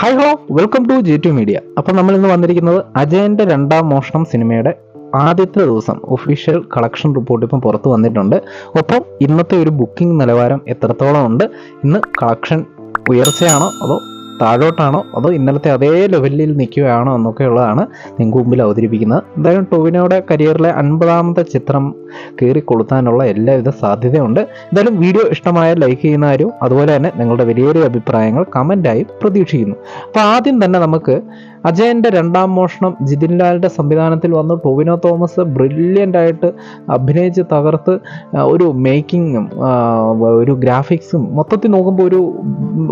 Hi hello welcome to G two media അപ്പോൾ നമ്മൾ ഇന്ന് വന്നിരിക്കുന്നത് അജയന്റെ രണ്ടാം മോഷണം സിനിമയുടെ ആദ്യത്തെ ദിവസം ഒഫീഷ്യൽ കളക്ഷൻ റിപ്പോർട്ട് ഇപ്പം പുറത്ത് വന്നിട്ടുണ്ട്. ഒപ്പം ഇന്നത്തെ ഒരു ബുക്കിംഗ് നിലവാരം എത്രത്തോളം ഉണ്ട്? ഇന്ന് കളക്ഷൻ ഉയർച്ചയാണോ അതോ താഴോട്ടാണോ അതോ ഇന്നലത്തെ അതേ ലെവലിൽ നിൽക്കുകയാണോ എന്നൊക്കെയുള്ളതാണ് നിങ്ങൾക്ക് മുമ്പിൽ അവതരിപ്പിക്കുന്നത്. എന്തായാലും ടോവിനോയുടെ കരിയറിലെ അൻപതാമത്തെ ചിത്രം കയറി കൊളുത്താനുള്ള എല്ലാവിധ സാധ്യതയുണ്ട്. എന്തായാലും വീഡിയോ ഇഷ്ടമായ ലൈക്ക് ചെയ്യുന്നവരും അതുപോലെ തന്നെ നിങ്ങളുടെ വലിയ അഭിപ്രായങ്ങൾ കമന്റായി പ്രതീക്ഷിക്കുന്നു. അപ്പോൾ ആദ്യം തന്നെ നമുക്ക് അജയന്റെ രണ്ടാം മോഷണം ജിതിൻ ലാലിന്റെ സംവിധാനത്തിൽ വന്ന്. ടോവിനോ തോമസ് ബ്രില്യന്റ് ആയിട്ട് അഭിനയിച്ച് തകർത്ത് ഒരു മേക്കിങ്ങും ഒരു ഗ്രാഫിക്സും മൊത്തത്തിൽ നോക്കുമ്പോൾ ഒരു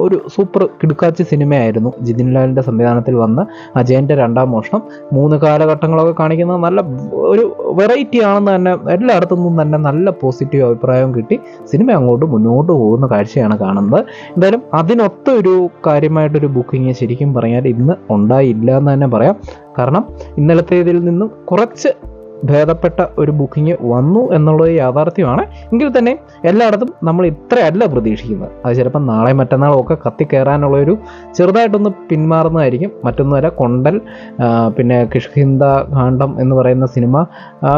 ഒരു സൂപ്പർ കിടുക്കാച്ചി സിനിമയായിരുന്നു ജിതിൻ ലാലിന്റെ സംവിധാനത്തിൽ വന്ന് അജയന്റെ രണ്ടാം മോഷണം. മൂന്ന് കാലഘട്ടങ്ങളൊക്കെ കാണിക്കുന്നത് നല്ല ഒരു വെറൈറ്റി ആണെന്ന് തന്നെ എല്ലായിടത്തു നിന്നും തന്നെ നല്ല പോസിറ്റീവ് അഭിപ്രായം കിട്ടി. സിനിമ അങ്ങോട്ട് മുന്നോട്ട് പോകുന്ന കാഴ്ചയാണ് കാണുന്നത്. എന്തായാലും അതിനൊത്ത ഒരു കാര്യമായിട്ടൊരു ബുക്കിംഗ് ശരിക്കും പറഞ്ഞാൽ ഇന്ന് ഉണ്ടായില്ല. എന്ന് തന്നെ പറയാം. കാരണം ഇന്നലത്തേതിൽ നിന്നും കുറച്ച് ഭേദപ്പെട്ട ഒരു ബുക്കിംഗ് വന്നു എന്നുള്ളത് യാഥാർത്ഥ്യമാണ്. എങ്കിൽ തന്നെ എല്ലായിടത്തും നമ്മൾ ഇത്രയല്ല പ്രതീക്ഷിക്കുന്നത്. അത് ചിലപ്പോൾ നാളെ മറ്റന്നാളും ഒക്കെ കത്തിക്കയറാനുള്ള ഒരു ചെറുതായിട്ടൊന്ന് പിന്മാറുന്നതായിരിക്കും. മറ്റൊന്ന് വരെ കൊണ്ടൽ പിന്നെ കിഷ്കിന്ദ കാണ്ഡം എന്ന് പറയുന്ന സിനിമ.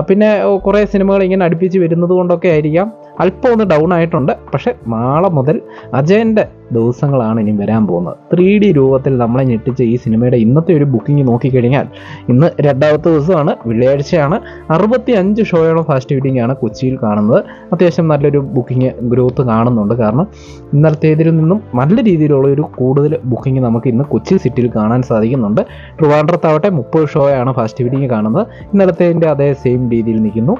പിന്നെ കുറേ സിനിമകൾ ഇങ്ങനെ അടുപ്പിച്ച് വരുന്നത് കൊണ്ടൊക്കെ ആയിരിക്കാം. അല്പം ഒന്ന് ഡൗൺ ആയിട്ടുണ്ട്. പക്ഷേ നാളെ മുതൽ അജയന്റെ ദിവസങ്ങളാണ് ഇനി വരാൻ പോകുന്നത്. ത്രീ ഡി രൂപത്തിൽ നമ്മളെ ഞെട്ടിച്ച ഈ സിനിമയുടെ ഇന്നത്തെ ഒരു ബുക്കിംഗ് നോക്കിക്കഴിഞ്ഞാൽ ഇന്ന് രണ്ടാമത്തെ ദിവസമാണ് വെള്ളിയാഴ്ചയാണ്. അറുപത്തി അഞ്ച് ഷോയോളം ഫാസ്റ്റ് ഫീഡിംഗ് ആണ് കൊച്ചിയിൽ കാണുന്നത്. അത്യാവശ്യം നല്ലൊരു ബുക്കിംഗ് ഗ്രോത്ത് കാണുന്നുണ്ട്. കാരണം ഇന്നലത്തേതിൽ നിന്നും നല്ല രീതിയിലുള്ള ഒരു കൂടുതൽ ബുക്കിംഗ് നമുക്ക് ഇന്ന് കൊച്ചി സിറ്റിയിൽ കാണാൻ സാധിക്കുന്നുണ്ട്. ട്രിവാൻഡ്രത്താവട്ടെ മുപ്പത് ഷോയാണ് ഫാസ്റ്റ് ഫീഡിംഗ് കാണുന്നത്. ഇന്നലത്തേതിന്റെ അതേ സെയിം രീതിയിൽ നിൽക്കുന്നു.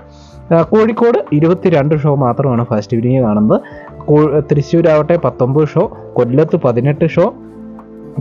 കോഴിക്കോട് ഇരുപത്തിരണ്ട് ഷോ മാത്രമാണ് ഫസ്റ്റ് ഇവനിങ് കാണുന്നത്. തൃശ്ശൂരാവട്ടെ പത്തൊമ്പത് ഷോ കൊല്ലത്ത് പതിനെട്ട് ഷോ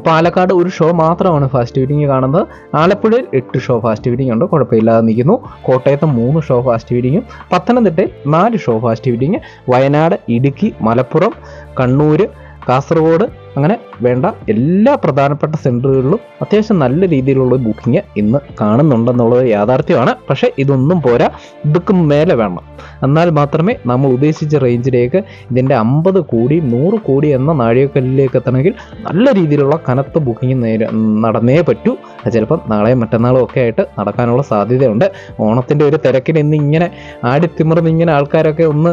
പാലക്കാട് ഒരു ഷോ മാത്രമാണ് ഫാസ്റ്റ് ഫീഡിങ് കാണുന്നത്. ആലപ്പുഴയിൽ എട്ട് ഷോ ഫാസ്റ്റ് ഫീഡിങ് ഉണ്ട് കുഴപ്പമില്ലാതെ നിൽക്കുന്നു. കോട്ടയത്ത് മൂന്ന് ഷോ ഫാസ്റ്റ് ഫീഡിങ്ങും പത്തനംതിട്ടയിൽ നാല് show fast feeding Wayanad Idukki Malappuram Kannur Kasaragod അങ്ങനെ വേണ്ട എല്ലാ പ്രധാനപ്പെട്ട സെന്ററുകളിലും അത്യാവശ്യം നല്ല രീതിയിലുള്ള ബുക്കിംഗ് ഇന്ന് കാണുന്നുണ്ടെന്നുള്ളത് യാഥാർത്ഥ്യമാണ്. പക്ഷേ ഇതൊന്നും പോരാ ഇതൊക്കെ മേലെ വേണം. എന്നാൽ മാത്രമേ നമ്മൾ ഉദ്ദേശിച്ച റേഞ്ചിലേക്ക് ഇതിന്റെ അമ്പത് കോടി നൂറ് കോടി എന്ന നാഴികക്കല്ലിലേക്ക് എത്തണമെങ്കിൽ നല്ല രീതിയിലുള്ള കനത്ത ബുക്കിംഗ് നടന്നേ പറ്റൂ. ചിലപ്പം നാളെയും മറ്റന്നാളും ഒക്കെ ആയിട്ട് നടക്കാനുള്ള സാധ്യതയുണ്ട്. ഓണത്തിന്റെ ഒരു തിരക്കിന് ഇന്ന് ഇങ്ങനെ ആടിത്തിമർന്ന് ഇങ്ങനെ ആൾക്കാരൊക്കെ ഒന്ന്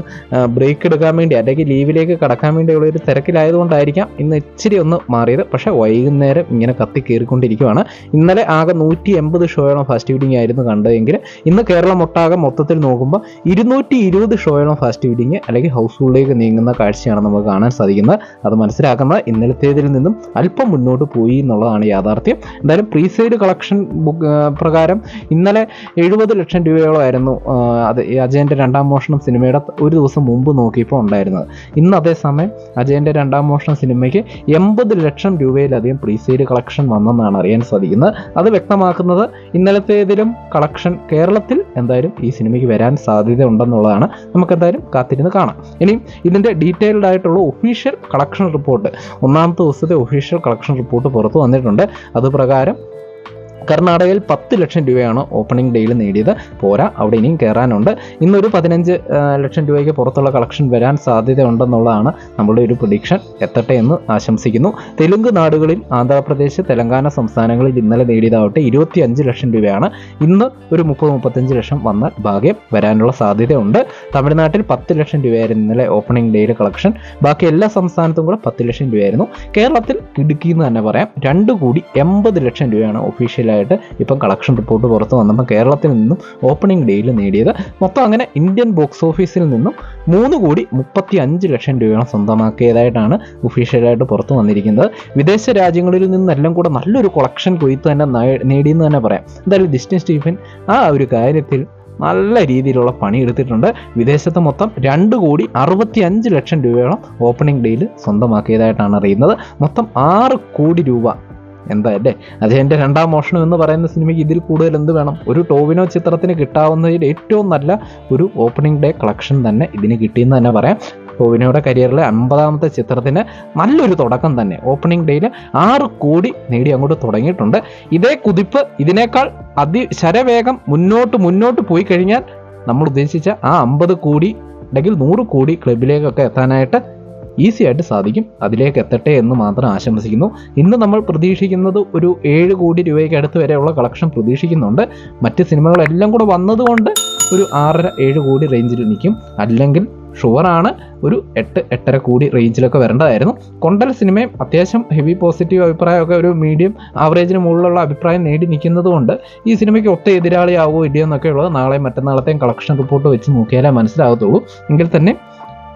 ബ്രേക്ക് എടുക്കാൻ വേണ്ടി അല്ലെങ്കിൽ ലീവിലേക്ക് കടക്കാൻ വേണ്ടിയുള്ള ഒരു തിരക്കിലായതുകൊണ്ടായിരിക്കാം ഇന്ന് ഇച്ചിരി ഒന്ന് മാറിയത്. പക്ഷേ വൈകുന്നേരം ഇങ്ങനെ കത്തി കയറിക്കൊണ്ടിരിക്കുകയാണ് ഇന്നലെ ആകെ നൂറ്റി എൺപത് ഷോയോളം ഫാസ്റ്റ് ഫീഡിംഗ് ആയിരുന്നു കണ്ടതെങ്കിൽ ഇന്ന് കേരളം ഒട്ടാകെ മൊത്തത്തിൽ നോക്കുമ്പോൾ ഇരുന്നൂറ്റി ഇരുപത് ഷോയോളം ഫാസ്റ്റ് ഫീഡിംഗ് അല്ലെങ്കിൽ ഹൗസ്ഫുള്ളിലേക്ക് നീങ്ങുന്ന കാഴ്ചയാണ് നമുക്ക് കാണാൻ സാധിക്കുന്നത്. അത് മനസ്സിലാക്കുന്നത് ഇന്നലത്തേതിൽ നിന്നും അല്പം മുന്നോട്ട് പോയി എന്നുള്ളതാണ് യാഥാർത്ഥ്യം. എന്തായാലും പ്രീസെയ്ഡ് കളക്ഷൻ പ്രകാരം ഇന്നലെ എഴുപത് ലക്ഷം രൂപയോളമായിരുന്നു അത് അജയന്റെ രണ്ടാം മോഷണം സിനിമയുടെ ഒരു ദിവസം മുമ്പ് നോക്കിയപ്പോൾ ഉണ്ടായിരുന്നത്. ഇന്ന് അതേസമയം അജയന്റെ രണ്ടാം മോഷണം സിനിമയ്ക്ക് എൺപത് ലക്ഷം രൂപയിലധികം പ്രീസെയ്ഡ് കളക്ഷൻ വന്നെന്നാണ് അറിയാൻ സാധിക്കുന്നത്. അത് വ്യക്തമാക്കുന്നത് ഇന്നലത്തേതിലും കളക്ഷൻ കേരളത്തിൽ എന്തായാലും ഈ സിനിമയ്ക്ക് വരാൻ സാധ്യത ഉണ്ടെന്നുള്ളതാണ് നമുക്കെന്തായാലും കാത്തിരുന്ന് കാണാം. ഇനിയും ഇതിന്റെ ഡീറ്റെയിൽഡ് ആയിട്ടുള്ള ഒഫീഷ്യൽ കളക്ഷൻ റിപ്പോർട്ട് ഒന്നാമത്തെ ദിവസത്തെ ഒഫീഷ്യൽ കളക്ഷൻ റിപ്പോർട്ട് പുറത്തു വന്നിട്ടുണ്ട്. അത് പ്രകാരം കർണാടകയിൽ പത്ത് ലക്ഷം രൂപയാണ് ഓപ്പണിംഗ് ഡേയിൽ നേടിയത്. പോരാ അവിടെ ഇനിയും കയറാനുണ്ട് ഇന്നൊരു പതിനഞ്ച് ലക്ഷം രൂപയ്ക്ക് പുറത്തുള്ള കളക്ഷൻ വരാൻ സാധ്യതയുണ്ടെന്നുള്ളതാണ് നമ്മളുടെ ഒരു പ്രഡിക്ഷൻ എത്തട്ടെ എന്ന് ആശംസിക്കുന്നു. തെലുങ്ക് നാടുകളിൽ ആന്ധ്രാപ്രദേശ് തെലങ്കാന സംസ്ഥാനങ്ങളിൽ ഇന്നലെ നേടിയതാവട്ടെ ഇരുപത്തി അഞ്ച് ലക്ഷം രൂപയാണ്. ഇന്ന് ഒരു മുപ്പത് മുപ്പത്തഞ്ച് ലക്ഷം വന്ന ഭാഗ്യം വരാനുള്ള സാധ്യതയുണ്ട്. തമിഴ്നാട്ടിൽ പത്ത് ലക്ഷം രൂപയായിരുന്നു ഇന്നലെ ഓപ്പണിംഗ് ഡേയിൽ കളക്ഷൻ ബാക്കി എല്ലാ സംസ്ഥാനത്തും കൂടെ പത്ത് ലക്ഷം രൂപയായിരുന്നു. കേരളത്തിൽ ഇടുക്കി എന്ന് തന്നെ പറയാം രണ്ട് കോടി എൺപത് ലക്ഷം രൂപയാണ് ഒഫീഷ്യലായിട്ട് ഇപ്പം കളക്ഷൻ റിപ്പോർട്ട് പുറത്ത് വന്നപ്പോൾ കേരളത്തിൽ നിന്നും ഓപ്പണിംഗ് ഡേയിൽ നേടിയത്. മൊത്തം അങ്ങനെ ഇന്ത്യൻ ബോക്സ് ഓഫീസിൽ നിന്നും മൂന്ന് കോടി മുപ്പത്തി അഞ്ച് ലക്ഷം രൂപയാണ് സ്വന്തമാക്കിയതായിട്ടാണ് ഒഫീഷ്യലായിട്ട് പുറത്ത് വന്നിരിക്കുന്നത്. വിദേശ രാജ്യങ്ങളിൽ നിന്നെല്ലാം കൂടെ നല്ലൊരു കളക്ഷൻ കൊയ്ത്ത് തന്നെ നേടിയെന്ന് തന്നെ പറയാം. എന്തായാലും ഡിസ്റ്റിൻ സ്റ്റീഫൻ ആ ഒരു കാര്യത്തിൽ നല്ല രീതിയിലുള്ള പണി എടുത്തിട്ടുണ്ട്. വിദേശത്ത് മൊത്തം രണ്ട് കോടി അറുപത്തി അഞ്ച് ലക്ഷം രൂപയോളം ഓപ്പണിംഗ് ഡേയിൽ സ്വന്തമാക്കിയതായിട്ടാണ് അറിയുന്നത്. മൊത്തം ആറ് കോടി രൂപ എന്താ അല്ലേ അജയന്റെ രണ്ടാം മോഷണം എന്ന് പറയുന്ന സിനിമയ്ക്ക് ഇതിൽ കൂടുതൽ എന്ത് വേണം? ഒരു ടോവിനോ ചിത്രത്തിന് കിട്ടാവുന്നതിൽ ഏറ്റവും നല്ല ഒരു ഓപ്പണിംഗ് ഡേ കളക്ഷൻ തന്നെ ഇതിന് കിട്ടിയെന്ന് തന്നെ പറയാം. ടോവിനോയുടെ കരിയറിലെ അൻപതാമത്തെ ചിത്രത്തിന് നല്ലൊരു തുടക്കം തന്നെ. ഓപ്പണിംഗ് ഡേയിൽ ആറ് കോടി നേടി അങ്ങോട്ട് തുടങ്ങിയിട്ടുണ്ട്. ഇതേ കുതിപ്പ് ഇതിനേക്കാൾ അതി ശരവേഗം മുന്നോട്ട് മുന്നോട്ട് പോയി കഴിഞ്ഞാൽ നമ്മൾ ഉദ്ദേശിച്ച ആ അമ്പത് കോടി അല്ലെങ്കിൽ നൂറ് കോടി ക്ലബിലേക്കൊക്കെ എത്താനായിട്ട് ഈസി ആയിട്ട് സാധിക്കും. അതിലേക്ക് എത്തട്ടെ എന്ന് മാത്രം ആശംസിക്കുന്നു. ഇന്ന് നമ്മൾ പ്രതീക്ഷിക്കുന്നത് ഒരു ഏഴ് കോടി രൂപയ്ക്ക് അടുത്ത് വരെയുള്ള കളക്ഷൻ പ്രതീക്ഷിക്കുന്നുണ്ട്. മറ്റ് സിനിമകളെല്ലാം കൂടെ വന്നതുകൊണ്ട് ഒരു ആറര ഏഴ് കോടി റേഞ്ചിൽ നിൽക്കും. അല്ലെങ്കിൽ ഷുവറാണ് ഒരു എട്ട് എട്ടര കോടി റേഞ്ചിലൊക്കെ വരേണ്ടതായിരുന്നു. കൊണ്ടൽ സിനിമയും അത്യാവശ്യം ഹെവി പോസിറ്റീവ് അഭിപ്രായമൊക്കെ ഒരു മീഡിയം ആവറേജിന് മുകളിലുള്ള അഭിപ്രായം നേടി നിൽക്കുന്നത് കൊണ്ട് ഈ സിനിമയ്ക്ക് ഒത്ത എതിരാളിയാവോ ഇല്ലയോ എന്നൊക്കെ ഉള്ളത് നാളെ മറ്റന്നാളത്തെയും കളക്ഷൻ റിപ്പോർട്ട് വെച്ച് നോക്കിയാലേ മനസ്സിലാകത്തുള്ളൂ. എങ്കിൽ തന്നെ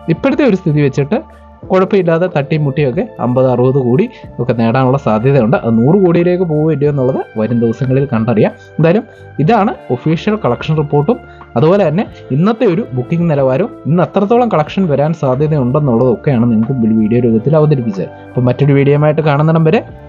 ഇപ്പോഴത്തെ ഒരു സ്ഥിതി വെച്ചിട്ട് കുഴപ്പമില്ലാതെ തട്ടിയും മുട്ടിയൊക്കെ അമ്പത് അറുപത് കോടി ഒക്കെ നേടാനുള്ള സാധ്യതയുണ്ട്. അത് നൂറ് കോടിയിലേക്ക് പോകുമല്ലോ എന്നുള്ളത് വരും ദിവസങ്ങളിൽ കണ്ടറിയാം. എന്തായാലും ഇതാണ് ഒഫീഷ്യൽ കളക്ഷൻ റിപ്പോർട്ടും അതുപോലെ തന്നെ ഇന്നത്തെ ഒരു ബുക്കിംഗ് നിലവാരവും ഇന്ന് അത്രത്തോളം കളക്ഷൻ വരാൻ സാധ്യതയുണ്ടെന്നുള്ളതൊക്കെയാണ് നിങ്ങൾക്ക് വീഡിയോ രൂപത്തിൽ അവതരിപ്പിച്ചത്. അപ്പോൾ മറ്റൊരു വീഡിയോ ആയിട്ട് കാണുന്നിടം വരെ